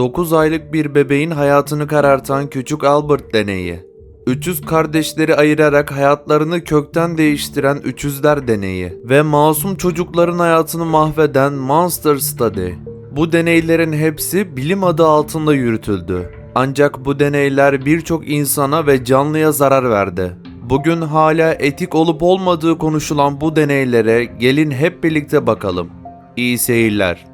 9 aylık bir bebeğin hayatını karartan küçük Albert deneyi. 300 kardeşleri ayırarak hayatlarını kökten değiştiren 300'ler deneyi ve masum çocukların hayatını mahveden Monster Study. Bu deneylerin hepsi bilim adı altında yürütüldü. Ancak bu deneyler birçok insana ve canlıya zarar verdi. Bugün hala etik olup olmadığı konuşulan bu deneylere gelin hep birlikte bakalım. İyi seyirler.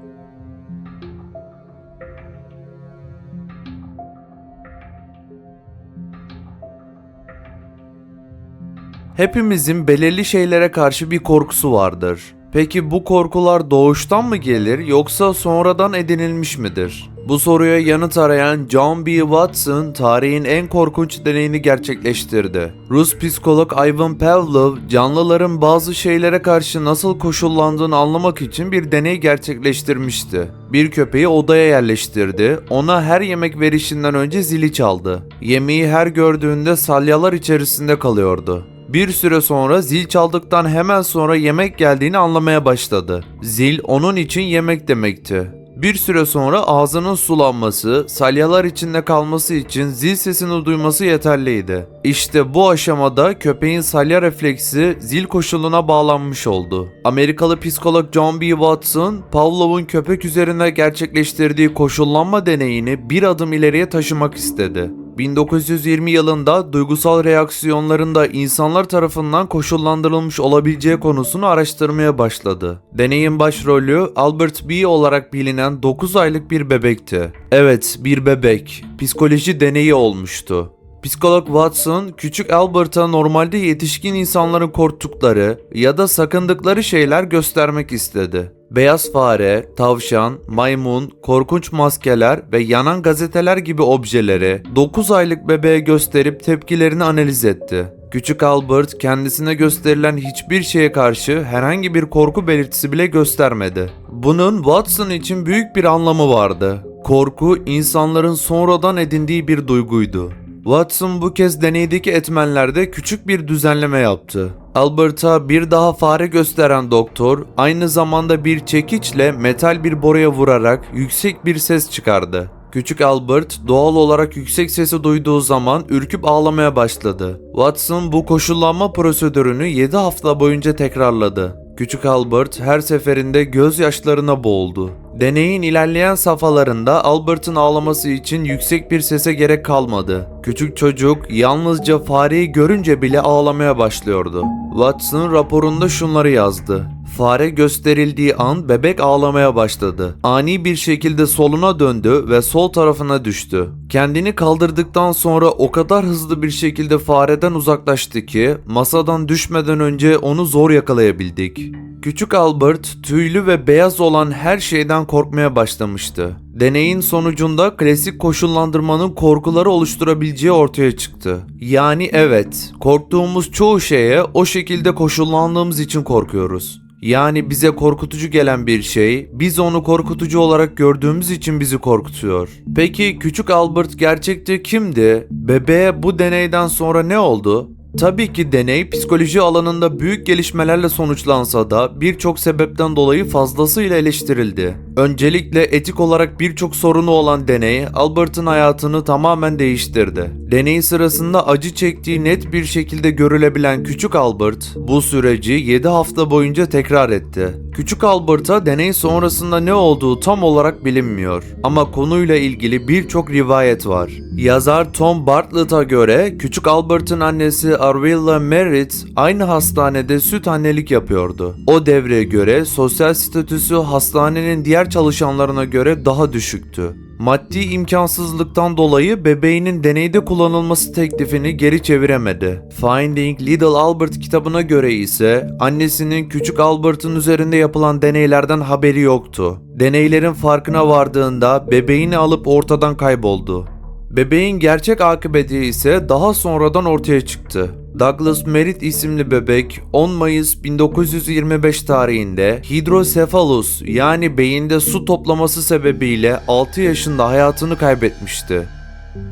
Hepimizin belirli şeylere karşı bir korkusu vardır. Peki bu korkular doğuştan mı gelir yoksa sonradan edinilmiş midir? Bu soruya yanıt arayan John B. Watson tarihin en korkunç deneyini gerçekleştirdi. Rus psikolog Ivan Pavlov canlıların bazı şeylere karşı nasıl koşullandığını anlamak için bir deney gerçekleştirmişti. Bir köpeği odaya yerleştirdi, ona her yemek verişinden önce zili çaldı. Yemeği her gördüğünde salyalar içerisinde kalıyordu. Bir süre sonra zil çaldıktan hemen sonra yemek geldiğini anlamaya başladı. Zil onun için yemek demekti. Bir süre sonra ağzının sulanması, salyalar içinde kalması için zil sesini duyması yeterliydi. İşte bu aşamada köpeğin salya refleksi zil koşuluna bağlanmış oldu. Amerikalı psikolog John B. Watson, Pavlov'un köpek üzerine gerçekleştirdiği koşullanma deneyini bir adım ileriye taşımak istedi. 1920 yılında duygusal reaksiyonlarında insanlar tarafından koşullandırılmış olabileceği konusunu araştırmaya başladı. Deneyin başrolü Albert B olarak bilinen 9 aylık bir bebekti. Evet, bir bebek. Psikoloji deneyi olmuştu. Psikolog Watson, küçük Albert'a normalde yetişkin insanların korktukları ya da sakındıkları şeyler göstermek istedi. Beyaz fare, tavşan, maymun, korkunç maskeler ve yanan gazeteler gibi objeleri 9 aylık bebeğe gösterip tepkilerini analiz etti. Küçük Albert kendisine gösterilen hiçbir şeye karşı herhangi bir korku belirtisi bile göstermedi. Bunun Watson için büyük bir anlamı vardı. Korku insanların sonradan edindiği bir duyguydu. Watson bu kez deneydeki etmenlerde küçük bir düzenleme yaptı. Albert'a bir daha fare gösteren doktor aynı zamanda bir çekiçle metal bir boruya vurarak yüksek bir ses çıkardı. Küçük Albert doğal olarak yüksek sesi duyduğu zaman ürküp ağlamaya başladı. Watson bu koşullanma prosedürünü 7 hafta boyunca tekrarladı. Küçük Albert her seferinde gözyaşlarına boğuldu. Deneyin ilerleyen safhalarında Albert'ın ağlaması için yüksek bir sese gerek kalmadı. Küçük çocuk yalnızca fareyi görünce bile ağlamaya başlıyordu. Watson raporunda şunları yazdı. Fare gösterildiği an bebek ağlamaya başladı. Ani bir şekilde soluna döndü ve sol tarafına düştü. Kendini kaldırdıktan sonra o kadar hızlı bir şekilde fareden uzaklaştı ki masadan düşmeden önce onu zor yakalayabildik. Küçük Albert tüylü ve beyaz olan her şeyden korkmaya başlamıştı. Deneyin sonucunda klasik koşullandırmanın korkuları oluşturabileceği ortaya çıktı. Yani evet, korktuğumuz çoğu şeye o şekilde koşullandığımız için korkuyoruz. Yani bize korkutucu gelen bir şey, biz onu korkutucu olarak gördüğümüz için bizi korkutuyor. Peki küçük Albert gerçekte kimdi? Bebeğe bu deneyden sonra ne oldu? Tabii ki deney psikoloji alanında büyük gelişmelerle sonuçlansa da birçok sebepten dolayı fazlasıyla eleştirildi. Öncelikle etik olarak birçok sorunu olan deney Albert'ın hayatını tamamen değiştirdi. Deney sırasında acı çektiği net bir şekilde görülebilen küçük Albert bu süreci 7 hafta boyunca tekrar etti. Küçük Albert'a deney sonrasında ne olduğu tam olarak bilinmiyor ama konuyla ilgili birçok rivayet var. Yazar Tom Bartlett'a göre küçük Albert'ın annesi Arvilla Merritt aynı hastanede süt annelik yapıyordu. O devreye göre sosyal statüsü hastanenin diğer çalışanlarına göre daha düşüktü. Maddi imkansızlıktan dolayı bebeğinin deneyde kullanılması teklifini geri çeviremedi. Finding Little Albert kitabına göre ise annesinin küçük Albert'ın üzerinde yapılan deneylerden haberi yoktu. Deneylerin farkına vardığında bebeğini alıp ortadan kayboldu. Bebeğin gerçek akıbeti ise daha sonradan ortaya çıktı. Douglas Merritt isimli bebek 10 Mayıs 1925 tarihinde hidrosefalus yani beyinde su toplaması sebebiyle 6 yaşında hayatını kaybetmişti.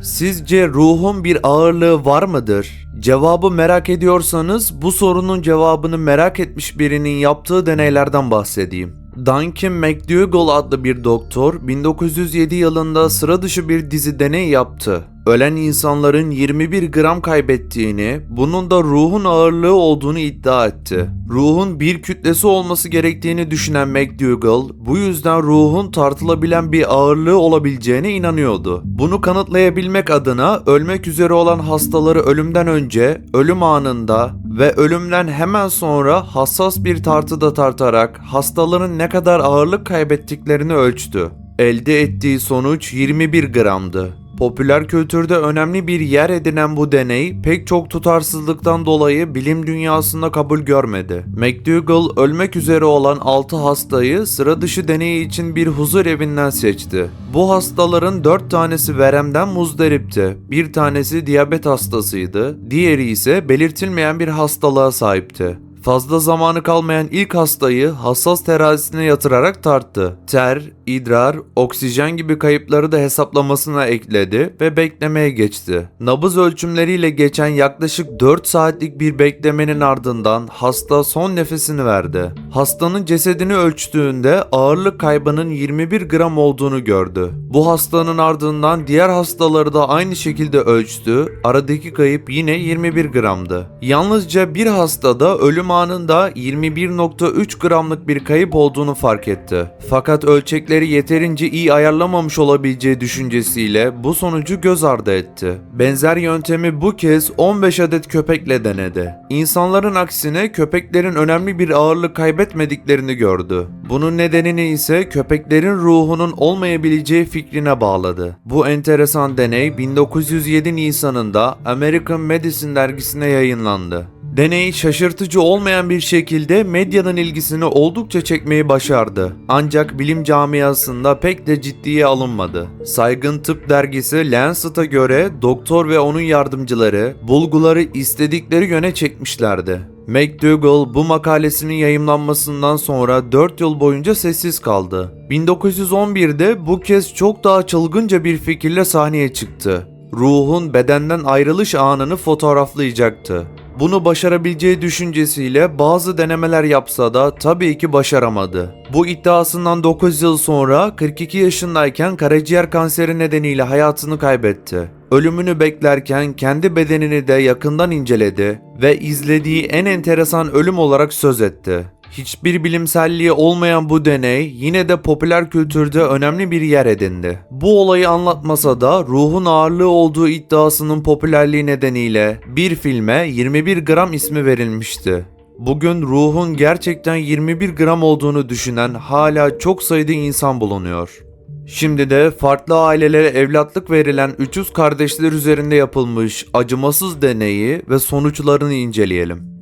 Sizce ruhun bir ağırlığı var mıdır? Cevabı merak ediyorsanız bu sorunun cevabını merak etmiş birinin yaptığı deneylerden bahsedeyim. Duncan McDougall adlı bir doktor 1907 yılında sıra dışı bir dizi deney yaptı. Ölen insanların 21 gram kaybettiğini, bunun da ruhun ağırlığı olduğunu iddia etti. Ruhun bir kütlesi olması gerektiğini düşünen McDougall, bu yüzden ruhun tartılabilen bir ağırlığı olabileceğine inanıyordu. Bunu kanıtlayabilmek adına ölmek üzere olan hastaları ölümden önce, ölüm anında ve ölümden hemen sonra hassas bir tartıda tartarak hastaların ne kadar ağırlık kaybettiklerini ölçtü. Elde ettiği sonuç 21 gramdı. Popüler kültürde önemli bir yer edinen bu deney pek çok tutarsızlıktan dolayı bilim dünyasında kabul görmedi. McDougall ölmek üzere olan 6 hastayı sıra dışı deneyi için bir huzur evinden seçti. Bu hastaların 4 tanesi veremden muzdaripti. Bir tanesi diyabet hastasıydı, diğeri ise belirtilmeyen bir hastalığa sahipti. Fazla zamanı kalmayan ilk hastayı hassas terazisine yatırarak tarttı. Ter, idrar, oksijen gibi kayıpları da hesaplamasına ekledi ve beklemeye geçti. Nabız ölçümleriyle geçen yaklaşık 4 saatlik bir beklemenin ardından hasta son nefesini verdi. Hastanın cesedini ölçtüğünde ağırlık kaybının 21 gram olduğunu gördü. Bu hastanın ardından diğer hastaları da aynı şekilde ölçtü. Aradaki kayıp yine 21 gramdı. Yalnızca bir hastada ölüm anında 21.3 gramlık bir kayıp olduğunu fark etti. Fakat ölçekleri yeterince iyi ayarlamamış olabileceği düşüncesiyle bu sonucu göz ardı etti. Benzer yöntemi bu kez 15 adet köpekle denedi. İnsanların aksine köpeklerin önemli bir ağırlık kaybetmediklerini gördü. Bunun nedenini ise köpeklerin ruhunun olmayabileceği fikrine bağladı. Bu enteresan deney 1907 Nisan'ında American Medicine dergisine yayınlandı. Deney şaşırtıcı olmayan bir şekilde medyanın ilgisini oldukça çekmeyi başardı. Ancak bilim camiasında pek de ciddiye alınmadı. Saygın Tıp dergisi Lancet'a göre doktor ve onun yardımcıları bulguları istedikleri yöne çekmişlerdi. McDougall bu makalesinin yayımlanmasından sonra 4 yıl boyunca sessiz kaldı. 1911'de bu kez çok daha çılgınca bir fikirle sahneye çıktı. Ruhun bedenden ayrılış anını fotoğraflayacaktı. Bunu başarabileceği düşüncesiyle bazı denemeler yapsa da tabii ki başaramadı. Bu iddiasından 9 yıl sonra 42 yaşındayken karaciğer kanseri nedeniyle hayatını kaybetti. Ölümünü beklerken kendi bedenini de yakından inceledi ve izlediği en enteresan ölüm olarak söz etti. Hiçbir bilimselliği olmayan bu deney yine de popüler kültürde önemli bir yer edindi. Bu olayı anlatmasa da ruhun ağırlığı olduğu iddiasının popülerliği nedeniyle bir filme 21 gram ismi verilmişti. Bugün ruhun gerçekten 21 gram olduğunu düşünen hala çok sayıda insan bulunuyor. Şimdi de farklı ailelere evlatlık verilen 300 kardeşler üzerinde yapılmış acımasız deneyi ve sonuçlarını inceleyelim.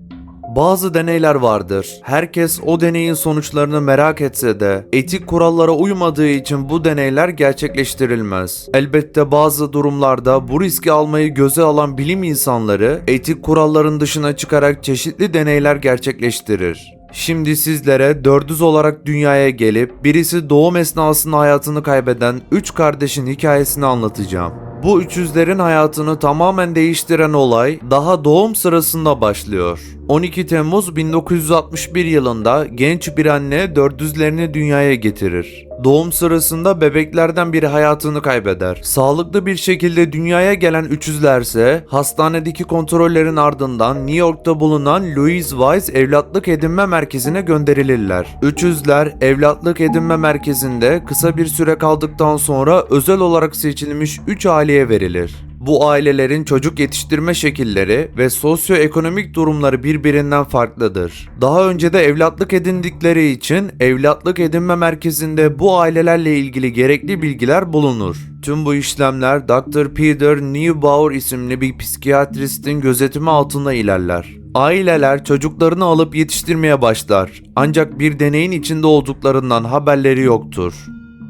Bazı deneyler vardır. Herkes o deneyin sonuçlarını merak etse de etik kurallara uymadığı için bu deneyler gerçekleştirilmez. Elbette bazı durumlarda bu riski almayı göze alan bilim insanları etik kuralların dışına çıkarak çeşitli deneyler gerçekleştirir. Şimdi sizlere dördüz olarak dünyaya gelip birisi doğum esnasında hayatını kaybeden 3 kardeşin hikayesini anlatacağım. Bu üçüzlerin hayatını tamamen değiştiren olay daha doğum sırasında başlıyor. 12 Temmuz 1961 yılında genç bir anne dördüzlerini dünyaya getirir. Doğum sırasında bebeklerden biri hayatını kaybeder. Sağlıklı bir şekilde dünyaya gelen üçüzlerse hastanedeki kontrollerin ardından New York'ta bulunan Louis Wise Evlatlık Edinme Merkezi'ne gönderilirler. Üçüzler evlatlık edinme merkezinde kısa bir süre kaldıktan sonra özel olarak seçilmiş 3 aileye verilir. Bu ailelerin çocuk yetiştirme şekilleri ve sosyoekonomik durumları birbirinden farklıdır. Daha önce de evlatlık edindikleri için evlatlık edinme merkezinde bu ailelerle ilgili gerekli bilgiler bulunur. Tüm bu işlemler Dr. Peter Neubauer isimli bir psikiyatristin gözetimi altında ilerler. Aileler çocuklarını alıp yetiştirmeye başlar. Ancak bir deneyin içinde olduklarından haberleri yoktur.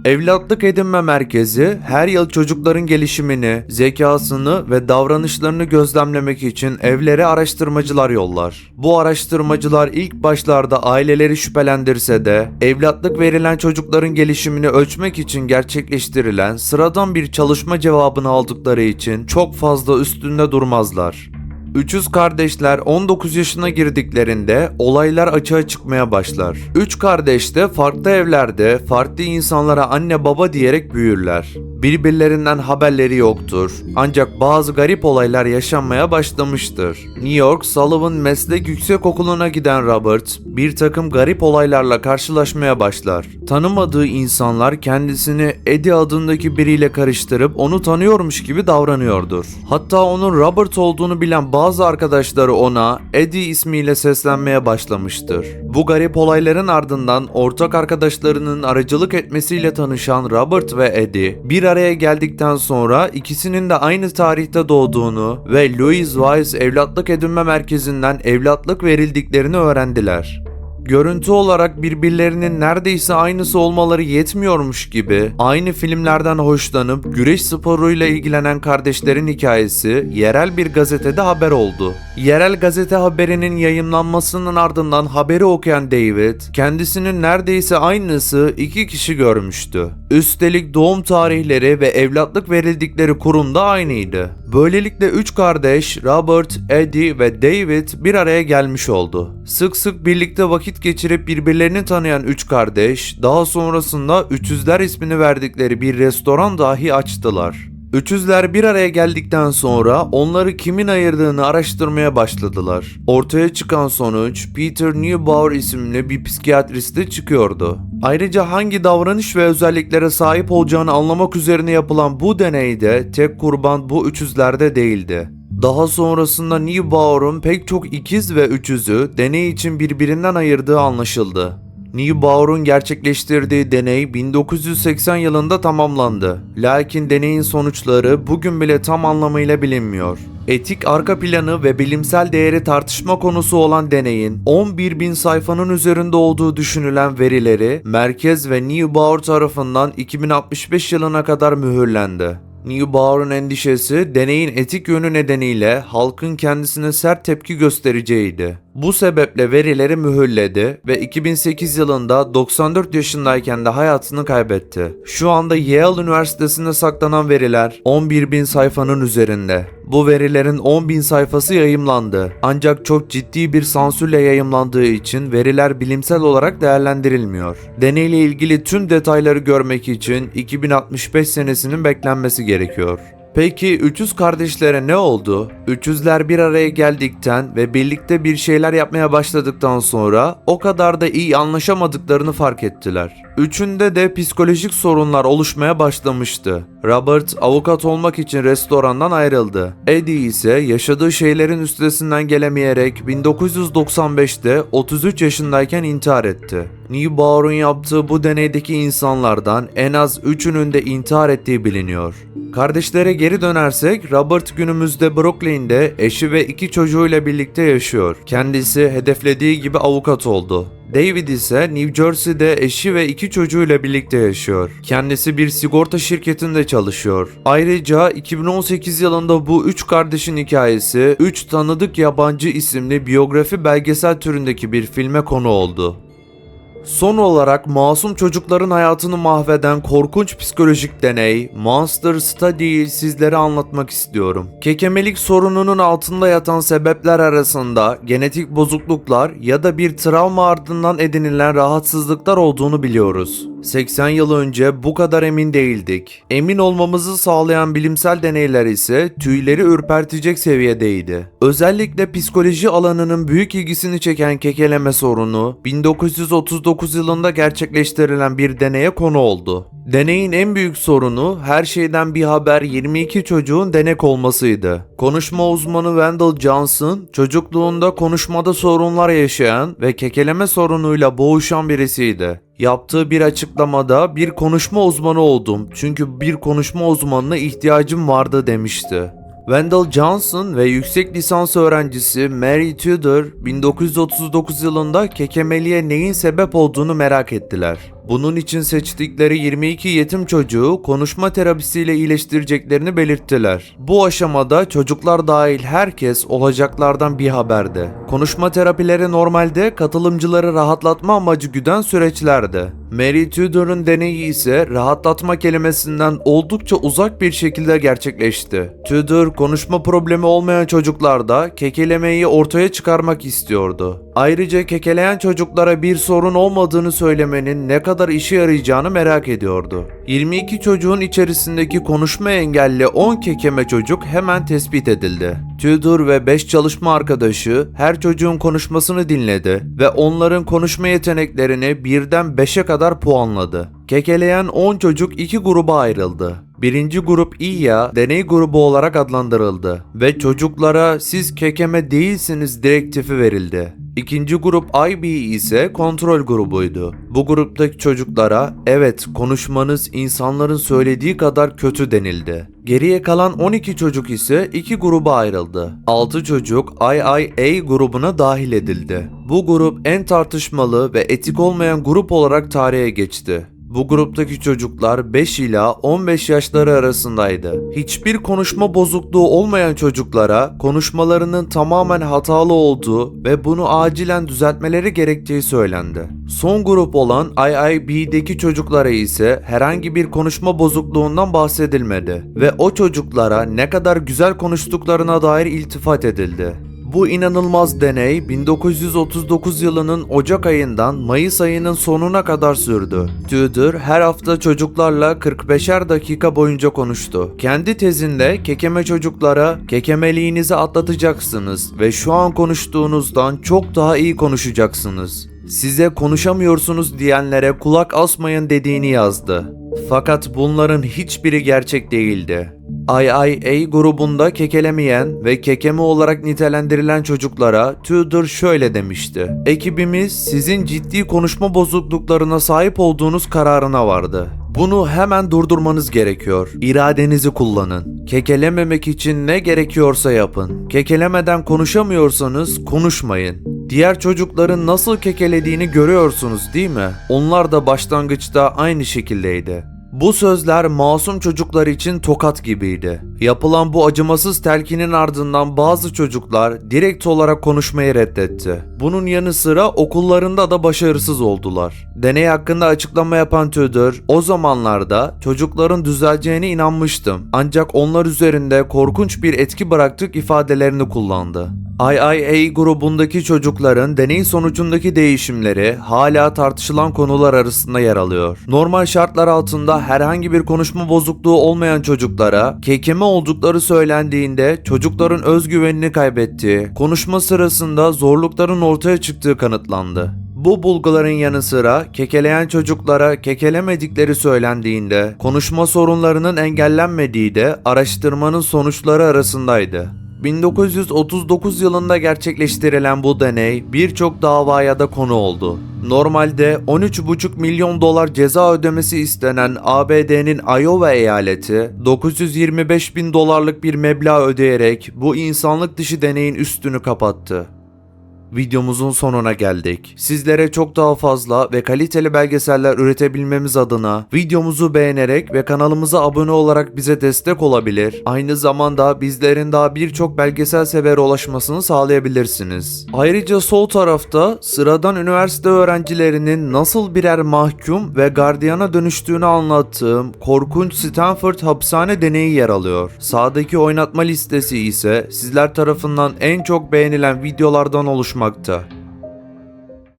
Evlatlık edinme merkezi her yıl çocukların gelişimini, zekasını ve davranışlarını gözlemlemek için evlere araştırmacılar yollar. Bu araştırmacılar ilk başlarda aileleri şüphelendirse de evlatlık verilen çocukların gelişimini ölçmek için gerçekleştirilen sıradan bir çalışma cevabını aldıkları için çok fazla üstünde durmazlar. Üçüz kardeşler 19 yaşına girdiklerinde olaylar açığa çıkmaya başlar. Üç kardeş de farklı evlerde farklı insanlara anne baba diyerek büyürler. Birbirlerinden haberleri yoktur. Ancak bazı garip olaylar yaşanmaya başlamıştır. New York Sullivan Meslek Yüksekokulu'na giden Robert bir takım garip olaylarla karşılaşmaya başlar. Tanımadığı insanlar kendisini Eddie adındaki biriyle karıştırıp onu tanıyormuş gibi davranıyordur. Hatta onun Robert olduğunu bilen bazı arkadaşları ona Eddie ismiyle seslenmeye başlamıştır. Bu garip olayların ardından ortak arkadaşlarının aracılık etmesiyle tanışan Robert ve Eddie bir araya geldikten sonra ikisinin de aynı tarihte doğduğunu ve Louis Weiss Evlatlık Edinme Merkezi'nden evlatlık verildiklerini öğrendiler. Görüntü olarak birbirlerinin neredeyse aynısı olmaları yetmiyormuş gibi aynı filmlerden hoşlanıp güreş sporuyla ilgilenen kardeşlerin hikayesi yerel bir gazetede haber oldu. Yerel gazete haberinin yayınlanmasının ardından haberi okuyan David kendisinin neredeyse aynısı iki kişi görmüştü. Üstelik doğum tarihleri ve evlatlık verildikleri kurumda aynıydı. Böylelikle üç kardeş Robert, Eddie ve David bir araya gelmiş oldu. Sık sık birlikte vakit geçirip birbirlerini tanıyan üç kardeş daha sonrasında Üçüzler ismini verdikleri bir restoran dahi açtılar. Üçüzler bir araya geldikten sonra onları kimin ayırdığını araştırmaya başladılar. Ortaya çıkan sonuç Peter Neubauer isimli bir psikiyatriste çıkıyordu. Ayrıca hangi davranış ve özelliklere sahip olacağını anlamak üzerine yapılan bu deneyde tek kurban bu üçüzlerde değildi. Daha sonrasında Neubauer'un pek çok ikiz ve üçüzü deney için birbirinden ayırdığı anlaşıldı. Neubauer'un gerçekleştirdiği deney 1980 yılında tamamlandı. Lakin deneyin sonuçları bugün bile tam anlamıyla bilinmiyor. Etik arka planı ve bilimsel değeri tartışma konusu olan deneyin 11 bin sayfanın üzerinde olduğu düşünülen verileri merkez ve Neubauer tarafından 2065 yılına kadar mühürlendi. Neubauer'un endişesi deneyin etik yönü nedeniyle halkın kendisine sert tepki göstereceğiydi. Bu sebeple verileri mühürledi ve 2008 yılında 94 yaşındayken de hayatını kaybetti. Şu anda Yale Üniversitesi'nde saklanan veriler 11 bin sayfanın üzerinde. Bu verilerin 10 bin sayfası yayımlandı. Ancak çok ciddi bir sansürle yayımlandığı için veriler bilimsel olarak değerlendirilmiyor. Deneyle ilgili tüm detayları görmek için 2065 senesinin beklenmesi gerekiyor. Peki 300 kardeşlere ne oldu? 300'ler bir araya geldikten ve birlikte bir şeyler yapmaya başladıktan sonra o kadar da iyi anlaşamadıklarını fark ettiler. Üçünde de psikolojik sorunlar oluşmaya başlamıştı. Robert avukat olmak için restorandan ayrıldı. Eddie ise yaşadığı şeylerin üstesinden gelemeyerek 1995'te 33 yaşındayken intihar etti. Neubauer'un yaptığı bu deneydeki insanlardan en az 3'ünün de intihar ettiği biliniyor. Kardeşlere geri dönersek Robert günümüzde Brooklyn'de eşi ve iki çocuğuyla birlikte yaşıyor. Kendisi hedeflediği gibi avukat oldu. David ise New Jersey'de eşi ve iki çocuğuyla birlikte yaşıyor. Kendisi bir sigorta şirketinde çalışıyor. Ayrıca 2018 yılında bu üç kardeşin hikayesi 3 Tanıdık Yabancı isimli biyografi belgesel türündeki bir filme konu oldu. Son olarak masum çocukların hayatını mahveden korkunç psikolojik deney Monster Study'yi sizlere anlatmak istiyorum. Kekemelik sorununun altında yatan sebepler arasında genetik bozukluklar ya da bir travma ardından edinilen rahatsızlıklar olduğunu biliyoruz. 80 yıl önce bu kadar emin değildik. Emin olmamızı sağlayan bilimsel deneyler ise tüyleri ürpertecek seviyedeydi. Özellikle psikoloji alanının büyük ilgisini çeken kekeleme sorunu 1939 yılında gerçekleştirilen bir deneye konu oldu. Deneyin en büyük sorunu her şeyden bir haber 22 çocuğun denek olmasıydı. Konuşma uzmanı Wendell Johnson çocukluğunda konuşmada sorunlar yaşayan ve kekeleme sorunuyla boğuşan birisiydi. Yaptığı bir açıklamada bir konuşma uzmanı oldum çünkü bir konuşma uzmanına ihtiyacım vardı demişti. Wendell Johnson ve yüksek lisans öğrencisi Mary Tudor 1939 yılında kekemeliğe neyin sebep olduğunu merak ettiler. Bunun için seçtikleri 22 yetim çocuğu konuşma terapisiyle iyileştireceklerini belirttiler. Bu aşamada çocuklar dahil herkes olacaklardan bir haberde. Konuşma terapileri normalde katılımcıları rahatlatma amacı güden süreçlerdi. Mary Tudor'un deneyi ise rahatlatma kelimesinden oldukça uzak bir şekilde gerçekleşti. Tudor konuşma problemi olmayan çocuklarda kekelemeyi ortaya çıkarmak istiyordu. Ayrıca kekeleyen çocuklara bir sorun olmadığını söylemenin ne kadar işe yarayacağını merak ediyordu. 22 çocuğun içerisindeki konuşma engelli 10 kekeme çocuk hemen tespit edildi. Tudor ve 5 çalışma arkadaşı her çocuğun konuşmasını dinledi ve onların konuşma yeteneklerini birden 5'e kadar puanladı. Kekeleyen 10 çocuk iki gruba ayrıldı. Birinci grup İYA deney grubu olarak adlandırıldı ve çocuklara siz kekeme değilsiniz direktifi verildi. İkinci grup IB ise kontrol grubuydu. Bu gruptaki çocuklara evet konuşmanız insanların söylediği kadar kötü denildi. Geriye kalan 12 çocuk ise iki gruba ayrıldı. 6 çocuk IIA grubuna dahil edildi. Bu grup en tartışmalı ve etik olmayan grup olarak tarihe geçti. Bu gruptaki çocuklar 5 ila 15 yaşları arasındaydı. Hiçbir konuşma bozukluğu olmayan çocuklara konuşmalarının tamamen hatalı olduğu ve bunu acilen düzeltmeleri gerektiği söylendi. Son grup olan IIB'deki çocuklara ise herhangi bir konuşma bozukluğundan bahsedilmedi ve o çocuklara ne kadar güzel konuştuklarına dair iltifat edildi. Bu inanılmaz deney 1939 yılının Ocak ayından Mayıs ayının sonuna kadar sürdü. Tudor her hafta çocuklarla 45'er dakika boyunca konuştu. Kendi tezinde kekeme çocuklara kekemeliğinizi atlatacaksınız ve şu an konuştuğunuzdan çok daha iyi konuşacaksınız. Size konuşamıyorsunuz diyenlere kulak asmayın dediğini yazdı. Fakat bunların hiçbiri gerçek değildi. IIA grubunda kekelemeyen ve kekeme olarak nitelendirilen çocuklara Tudor şöyle demişti. Ekibimiz sizin ciddi konuşma bozukluklarına sahip olduğunuz kararına vardı. Bunu hemen durdurmanız gerekiyor. İradenizi kullanın. Kekelememek için ne gerekiyorsa yapın. Kekelemeden konuşamıyorsanız konuşmayın. Diğer çocukların nasıl kekelediğini görüyorsunuz değil mi? Onlar da başlangıçta aynı şekildeydi. Bu sözler masum çocuklar için tokat gibiydi. Yapılan bu acımasız telkinin ardından bazı çocuklar direkt olarak konuşmayı reddetti. Bunun yanı sıra okullarında da başarısız oldular. Deney hakkında açıklama yapan Tudor, o zamanlarda çocukların düzeleceğine inanmıştım. Ancak onlar üzerinde korkunç bir etki bıraktık ifadelerini kullandı. IIA grubundaki çocukların deney sonucundaki değişimleri hala tartışılan konular arasında yer alıyor. Normal şartlar altında herhangi bir konuşma bozukluğu olmayan çocuklara kekeme oldukları söylendiğinde çocukların özgüvenini kaybettiği, konuşma sırasında zorlukların ortaya çıktığı kanıtlandı. Bu bulguların yanı sıra kekeleyen çocuklara kekelemedikleri söylendiğinde konuşma sorunlarının engellenmediği de araştırmanın sonuçları arasındaydı. 1939 yılında gerçekleştirilen bu deney birçok davaya da konu oldu. Normalde 13,5 milyon dolar ceza ödemesi istenen ABD'nin Iowa eyaleti 925 bin dolarlık bir meblağ ödeyerek bu insanlık dışı deneyin üstünü kapattı. Videomuzun sonuna geldik. Sizlere çok daha fazla ve kaliteli belgeseller üretebilmemiz adına videomuzu beğenerek ve kanalımıza abone olarak bize destek olabilir. Aynı zamanda bizlerin daha birçok belgesel severe ulaşmasını sağlayabilirsiniz. Ayrıca sol tarafta sıradan üniversite öğrencilerinin nasıl birer mahkum ve gardiyana dönüştüğünü anlattığım korkunç Stanford hapishane deneyi yer alıyor. Sağdaki oynatma listesi ise sizler tarafından en çok beğenilen videolardan Magda